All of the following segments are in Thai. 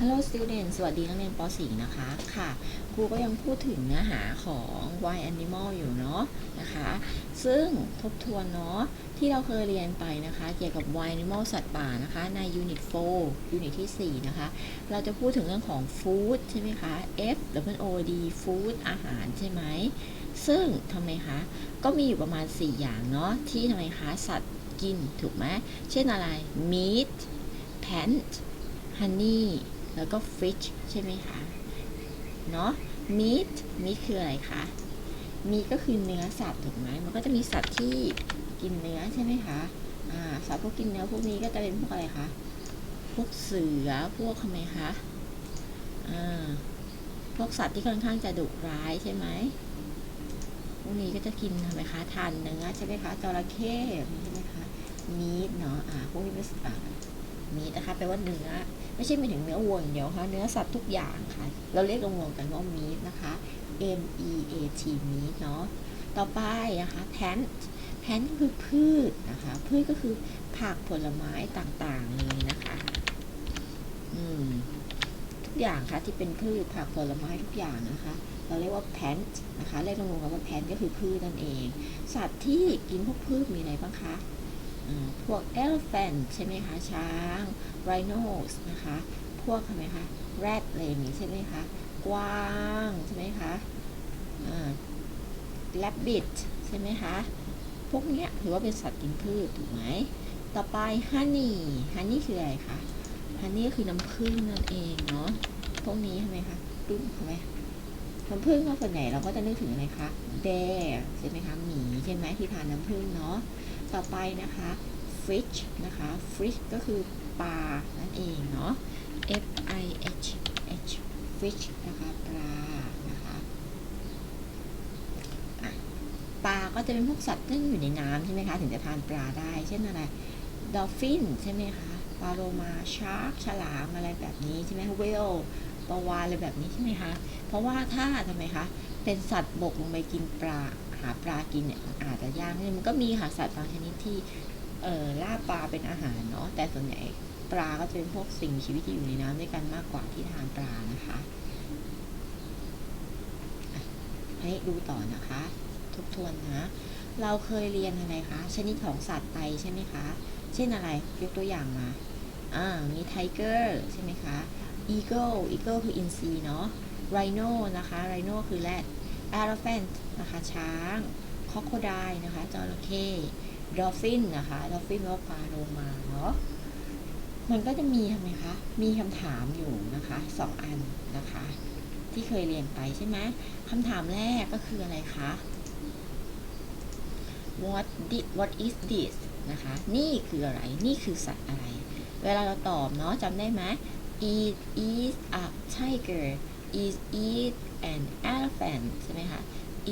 Hello student สวัสดีนักเรียนป .4 นะคะ ค่ะ ครูก็ยังพูดถึงเนื้อหาของ Wild Animal อยู่เนาะนะคะ ซึ่งทบทวนเนาะที่เราเคยเรียนไปนะคะ เกี่ยวกับ Wild Animal สัตว์ป่านะคะ ใน Unit 4 Unit ที่ 4 นะคะ เราจะพูดถึงเรื่องของ Food ใช่ไหมคะ F W O D Food อาหารใช่ไหม ซึ่งทำไมคะ ก็มีอยู่ประมาณ 4 อย่างเนาะที่ทำไมคะ สัตว์กินถูกไหม เช่นอะไร meat plant honey แล้วก็ fish ใช่ไหมคะ เนาะ meat meat คืออะไรคะ meat ก็คือเนื้อสัตว์ถูกไหมมันก็จะมีสัตว์ที่กินเนื้อใช่ไหมคะ อ่า สัตว์พวกกินเนื้อพวกนี้ก็จะเป็นพวกอะไรคะ พวกเสือ พวกทำไมคะ อ่า พวกสัตว์ที่ค่อนข้างจะดุร้ายใช่ไหมพวกนี้ก็จะกินทำไมคะ ทานเนื้อใช่ไหมคะจระเข้ใช่ไหมคะ meat เนาะ อ่า พวกนี้เป็นอ่า meat นะคะแปลว่าเนื้อ ไม่ใช่หมายถึงเนื้อวัวอย่างเดียวค่ะเนื้อสัตว์ทุกอย่างค่ะ เราเรียกรวมๆกันว่า meat นะคะ M E A T meat เนาะต่อไปนะคะ plant plant คือพืชนะคะพืชก็คือผักผลไม้ต่างๆเลยนะคะอืมทุกอย่างค่ะที่เป็นพืชผักผลไม้ทุกอย่างนะคะ เราเรียกว่า plant นะคะเรียกรวมๆกันว่า plant ก็คือพืชนั่นเอง สัตว์ที่กินพวกพืชมีอะไรบ้างคะ พวก elephant ใช่ไหมคะ ช้าง rhinos นะคะ พวกทำไมคะ rat อะไรอย่างนี้ใช่ไหมคะ กวาง ใช่ไหมคะ rabbit ใช่ไหมคะ พวกเนี้ยถือว่าเป็นสัตว์กินพืชถูกไหม ต่อไป honey honey คืออะไรคะ honey ก็คือน้ำผึ้งนั่นเองเนาะ พวกนี้ทำไมคะปึ้งทำไมน้ำผึ้งก็ส่วนใหญ่เราก็จะนึกถึงอะไรคะ bear ใช่ไหมคะ หมีใช่ไหมที่ทานน้ำผึ้งเนาะ ต่อไปนะคะ fish นะคะ fish ก็คือปลานั่นเองเนาะ F I H H fish นะคะปลานะคะะปลาก็จะเป็นพวกสัตว์ที่อยู่ในน้ำใช่ไหมคะ ถึงจะทานปลาได้ เช่นอะไร dolphin ใช่ไหมคะปลาโลมา shark ฉลามอะไรแบบนี้ใช่ไหม whale ปลาวาฬอะไรแบบนี้ใช่ไหมคะ เพราะว่าถ้าทำไมคะ เป็นสัตว์บกลงไปกินปลา หาปลากินเนี่ยอาจจะยากนิดนึงมันก็มีค่ะสัตว์บางชนิดที่เอ่อล่าปลาเป็นอาหารเนาะแต่ส่วนใหญ่ปลาก็จะเป็นพวกสิ่งมีชีวิตที่อยู่ในน้ำด้วยกันมากกว่าที่ทานปลานะคะให้ดูต่อนะคะ ทบทวนนะ เราเคยเรียนอะไรคะชนิดของสัตว์ไปใช่ไหมคะ เช่นอะไรยกตัวอย่างมาอ่ามีไทเกอร์ใช่ไหมคะอีเกิลอีเกิลคืออินทรีเนาะไรโนนะคะไรโนคือแรด elephant นะคะช้าง crocodile นะคะจระเข้ dolphin นะคะ dolphin ว่าปลาโลมาเนาะมันก็จะมีทำไมคะมีคำถามอยู่นะคะสองอันนะคะ ที่เคยเรียนไปใช่ไหมคำถามแรกก็คืออะไรคะ what did what is this นะคะ นี่คืออะไร นี่คือสัตว์อะไร เวลาเราตอบเนาะจำได้ไหม it is a tiger it is an elephant ใช่ไหมคะ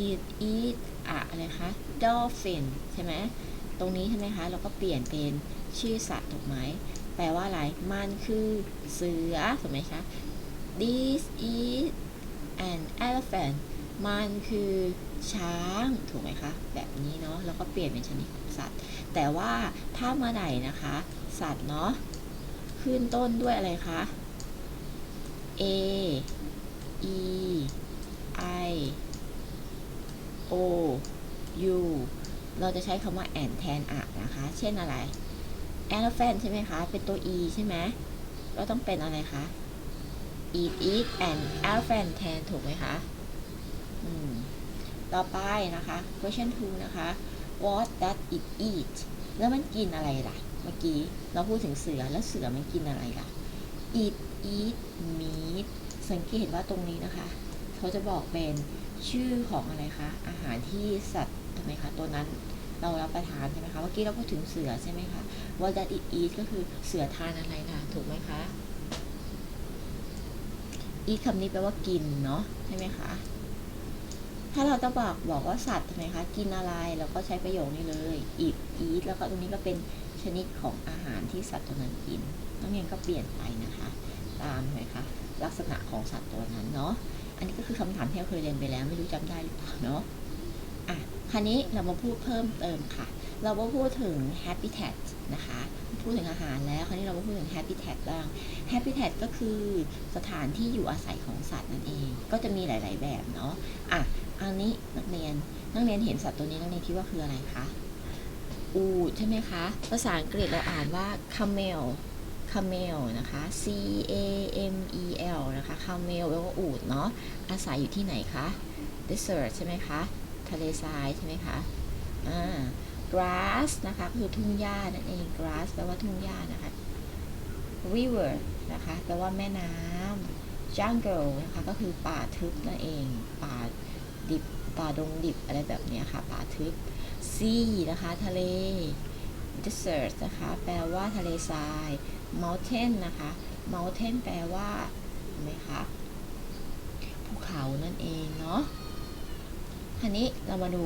it is a อะไรคะ dolphin ใช่ไหมตรงนี้ใช่ไหมคะ เราก็เปลี่ยนเป็นชื่อสัตว์ถูกไหม แปลว่าอะไร มันคือเสือถูกไหมคะ this is an elephant มันคือช้างถูกไหมคะ แบบนี้เนาะแล้วก็เปลี่ยนเป็นชนิดของสัตว์ แต่ว่าถ้าเมื่อไหร่นะคะ สัตว์เนาะขึ้นต้นด้วยอะไรคะ A E I O U เราจะใช้คำว่า and แทนอะนะคะ เช่นอะไร elephant ใช่ไหมคะ เป็นตัว e ใช่ไหมก็ต้องเป็นอะไรคะ eat eat and elephant แทนถูกไหมคะอืมต่อไปนะคะ question 2นะคะ what does it eat แล้วมันกินอะไรล่ะ เมื่อกี้เราพูดถึงเสือแล้วเสือมันกินอะไรล่ะ it eat meat สังเกตว่าตรงนี้นะคะ เขาจะบอกเป็นชื่อของอะไรคะ อาหารที่สัตว์ทำไมคะ ตัวนั้นเรารับประทานใช่ไหมคะ เมื่อกี้เราพูดถึงเสือใช่ไหมคะ what does it eat ก็คือเสือทานอะไรล่ะถูกไหมคะ eat คำนี้แปลว่ากินเนาะใช่ไหมคะ ถ้าเราจะบอกบอกว่าสัตว์ทำไมคะ กินอะไร เราก็ใช้ประโยคนี้เลย eat eat แล้วก็ตรงนี้ก็เป็นชนิดของอาหารที่สัตว์ตัวนั้นกินนักเรียนก็เปลี่ยนไปนะคะ ตามไหมคะ ลักษณะของสัตว์ตัวนั้นเนาะ อันนี้ก็คือคำถามที่เราเคยเรียนไปแล้วไม่รู้จำได้หรือเปล่าเนาะ อะ คราวนี้เรามาพูดเพิ่มเติมค่ะ เรามาพูดถึง habitat นะคะ พูดถึงอาหารแล้ว คราวนี้เรามาพูดถึง habitat บ้าง habitat ก็คือสถานที่อยู่อาศัยของสัตว์นั่นเอง ก็จะมีหลาย ๆ แบบเนาะ อะ อันนี้นักเรียน นักเรียนเห็นสัตว์ตัวนี้นักเรียนคิดว่าคืออะไรคะ อูใช่ไหมคะ ภาษาอังกฤษเราอ่านว่า camel camel นะคะ c a m e l นะคะ camel แปลว่าอูฐเนาะ อาศัยอยู่ที่ไหนคะ desert ใช่ไหมคะ ทะเลทรายใช่ไหมคะ อ่า grass นะคะก็คือทุ่งหญ้านั่นเอง grass แปลว่าทุ่งหญ้านะคะ river นะคะแปลว่าแม่น้ำ jungle นะคะก็คือป่าทึบนั่นเอง ป่าดิบ ป่าดงดิบอะไรแบบนี้ค่ะ ป่าทึบ sea นะคะ ทะเล desert นะคะ แปลว่าทะเลทราย mountain นะคะ mountain แปลว่าเห็นไหมคะ ภูเขานั่นเองเนาะทีนี้เรามาดู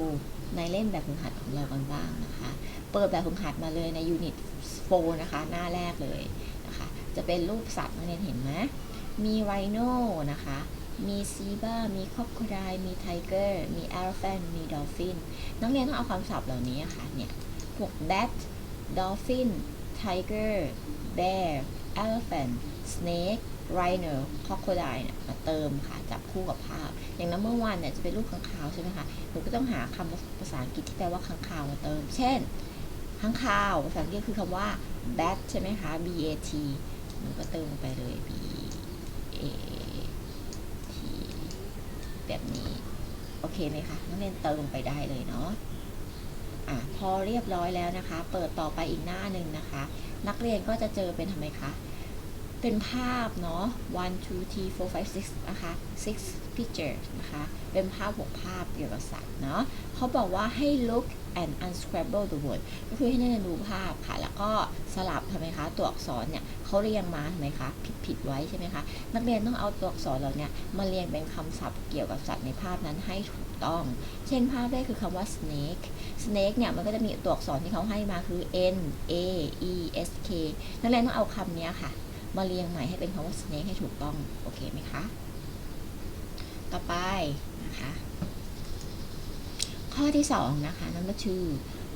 ในเล่มแบบฝึกหัดของเรากันบ้างนะคะ เปิดแบบฝึกหัดมาเลยในยูนิต4นะคะ หน้าแรกเลยนะคะ จะเป็นรูปสัตว์นักเรียนเห็นไหมมีไรโน่นะคะ มีซีบ้า มีค o อกโคไดมีไทเกอร์ มี e อ e p h a n t มีดอลฟิน นักเรียนต้องเอาคำศัพท์เหล่านี้ค่ะ เนี่ย พวก bat dolphin tiger bear elephant snake rhino crocodile เนี่ยมาเติมค่ะ จับคู่กับภาพ อย่างนั้นเมื่อวานเนี่ยจะเป็นรูปค้างคาวใช่ไหมคะหนูก็ต้องหาคำภาษาอังกฤษที่แปลว่าค้างคาวมาเติม เช่นค้างคาวภาษาอังกฤษคือคำว่า bat ใช่ไหมคะ b a t หนูก็เติมลงไปเลย b a t แบบนี้ โอเคไหมคะนักเรียนเติมลงไปได้เลยเนาะ อะพอเรียบร้อยแล้วนะคะ เปิดต่อไปอีกหน้าหนึ่งนะคะ นักเรียนก็จะเจอเป็นทำไมคะ เป็นภาพเนาะ one two three four five six นะคะ six picture นะคะ เป็นภาพหกภาพเกี่ยวกับสัตว์เนาะเขาบอกว่าให้ look and unscramble the word ก็คือให้นักเรียนดูภาพค่ะ แล้วก็สลับทำไมคะ ตัวอักษรเนี่ยเขาเรียงมาทำไมคะ ผิดผิดไว้ใช่ไหมคะ นักเรียนต้องเอาตัวอักษรเหล่านี้มาเรียงเป็นคำศัพท์เกี่ยวกับสัตว์ในภาพนั้นให้ถูก ต้อง เช่นภาพแรกคือคำว่า snake snake เนี่ยมันก็จะมีตัวอักษรที่เขาให้มาคือ n a e s k นักเรียนต้องเอาคำนี้ค่ะ มาเรียงใหม่ให้เป็นคำว่า snake ให้ถูกต้อง โอเคไหมคะ ต่อไปนะคะ ข้อที่ 2 นะคะ number two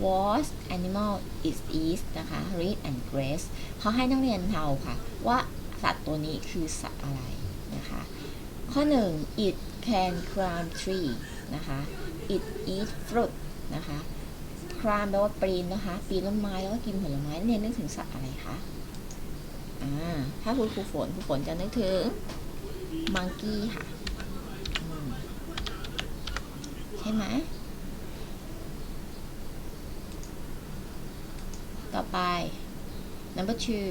what animal is is นะคะ read and grace เขาให้นักเรียนเดาค่ะ ว่าสัตว์ตัวนี้คือสัตว์อะไรนะคะ ข้อ 1 it can climb tree นะคะ it eat fruit นะคะ climb แปลว่าปีนนะคะ ปีนต้นไม้แล้วก็กินผลไม้นักเรียนึกถึงสัตว์อะไรคะอ่าถ้าคุณครูฝนครูฝนจะนึกถึง monkey ค่ะใช่ไหมต่อไป number two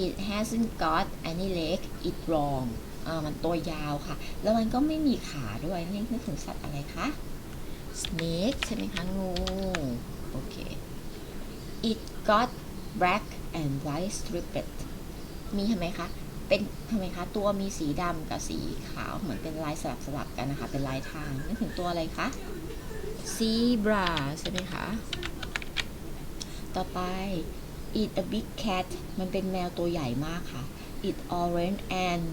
it hasn't got any leg it wrong อ่ามันตัวยาวค่ะ แล้วมันก็ไม่มีขาด้วยนี่นึกถึงสัตว์อะไรคะ snake ใช่ไหมคะงูโอเค it got black and white striped มีทำไมคะ เป็นทำไมคะ ตัวมีสีดำกับสีขาวเหมือนเป็นลายสลับสลับกันนะคะ เป็นลายทางนึกถึงตัวอะไรคะ zebra ใช่ไหมคะ ต่อไป it a big cat มันเป็นแมวตัวใหญ่มากค่ะ it orange and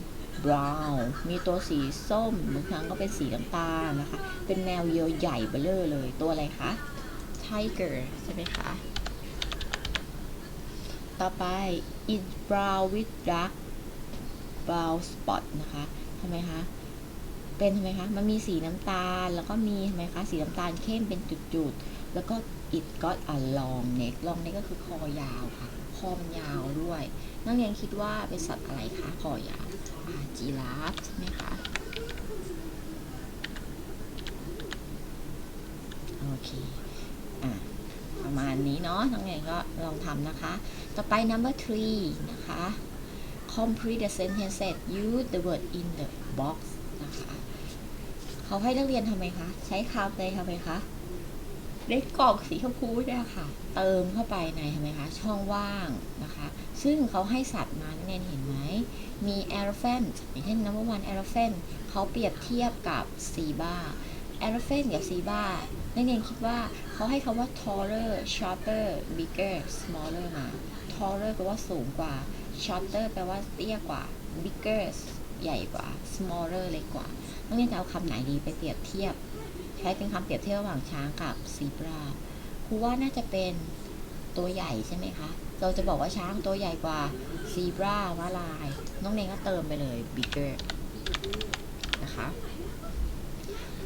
brown มีตัวสีส้มบางครั้งก็เป็นสีน้ำตาลนะคะ เป็นแมวเยอะใหญ่เบ้อเลอเลยตัวอะไรคะ tiger ใช่ไหมคะต่อไป it brown with dark brown spot นะคะทำไมคะ เป็นทำไมคะ มันมีสีน้ำตาล แล้วก็มีทำไมคะ สีน้ำตาลเข้มเป็นจุดๆ แล้วก็ it got a long neck long neck ก็คือคอยาวค่ะ คอมันยาวด้วย นักเรียนคิดว่าเป็นสัตว์อะไรคะ คอยาวอ่า จีราฟใช่ไหมคะ โอเคอะประมาณนี้เนาะนักเรียนก็ลองทำนะคะ ต่อไป number three นะคะ complete the sentence use the word in the box นะคะ เขาให้นักเรียนทำไมคะ ใช้คำเลยทำไมคะ เลขกรอกสีชมพูเนี่ยค่ะ เติมเข้าไปในทำไมคะช่องว่างนะคะ ซึ่งเขาให้สัตว์มานักเรียนเห็นไหมมี elephant อย่างเช่น number one elephant เขาเปรียบเทียบกับ zebra elephant กับ zebra นักเรียนคิดว่าเขาให้คำว่า taller shorter bigger smaller มา taller แปลว่าสูงกว่า shorter แปลว่าเตี้ยกว่า bigger ใหญ่กว่า smaller เล็กกว่านักเรียนจะเอาคำไหนดีไปเปรียบเทียบ ใช้เป็นคำเปรียบเทียบระหว่างช้างกับซีบราครูว่าน่าจะเป็นตัวใหญ่ใช่ไหมคะ เราจะบอกว่าช้างตัวใหญ่กว่าซีบราว่าลาย น้องเนงก็เติมไปเลย bigger นะคะ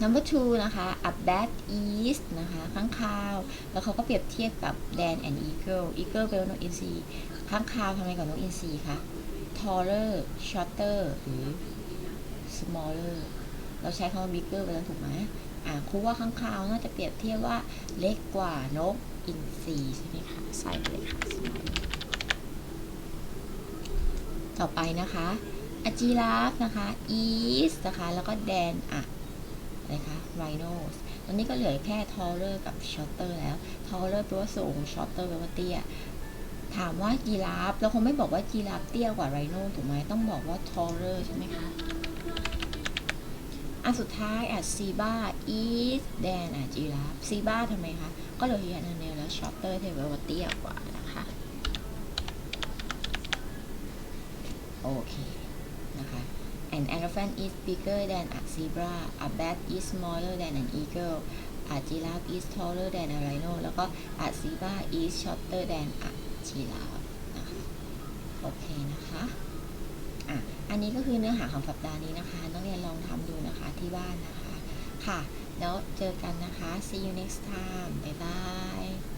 number two นะคะ a bat is นะคะข้างคาว แล้วเขาก็เปรียบเทียบกับ dan and eagle eagle เป็นนกอินทรีข้างคาวทำไมกับนกอินทรีคะ taller shorter หรือ smaller เราใช้คำว่า bigger ไปแล้วถูกไหม ครูว่าข้างคาวน่าจะเปรียบเทียบว่าเล็กกว่านกอินทรีใช่ไหมคะ ใส่เลยค่ะ ต่อไปนะคะอจีราฟนะคะ is นะคะ แล้วก็ dan อะอะไรคะ rhinos ตอนนี้ก็เหลือแค่ taller กับ shorter แล้ว taller แปลว่าสูง shorter แปลว่าเตี้ย ถามว่าจีราฟเราคงไม่บอกว่าจีราฟเตี้ยกว่าไรโนถูกไหมต้องบอกว่า taller ใช่ไหมคะ อันสุดท้ายอะซีบ้า is than อะจีราฟซีบ้าทำไมคะ ก็เหลือที่อันเดียวแล้ว shorter ที่แปลวเตี้ยกว่านะคะ โอเค นะคะ An elephant is bigger than a zebra a bat is smaller than an eagle a giraffe is taller than a rhino แล้วก็ a zebra is shorter than a giraffe นะคะ โอเคนะคะ อะ อันนี้ก็คือเนื้อหาของสัปดาห์นี้นะคะนักเรียนลองทำดู ที่บ้านนะคะ ค่ะ แล้วเจอกันนะคะ see you next time บ๊ายบาย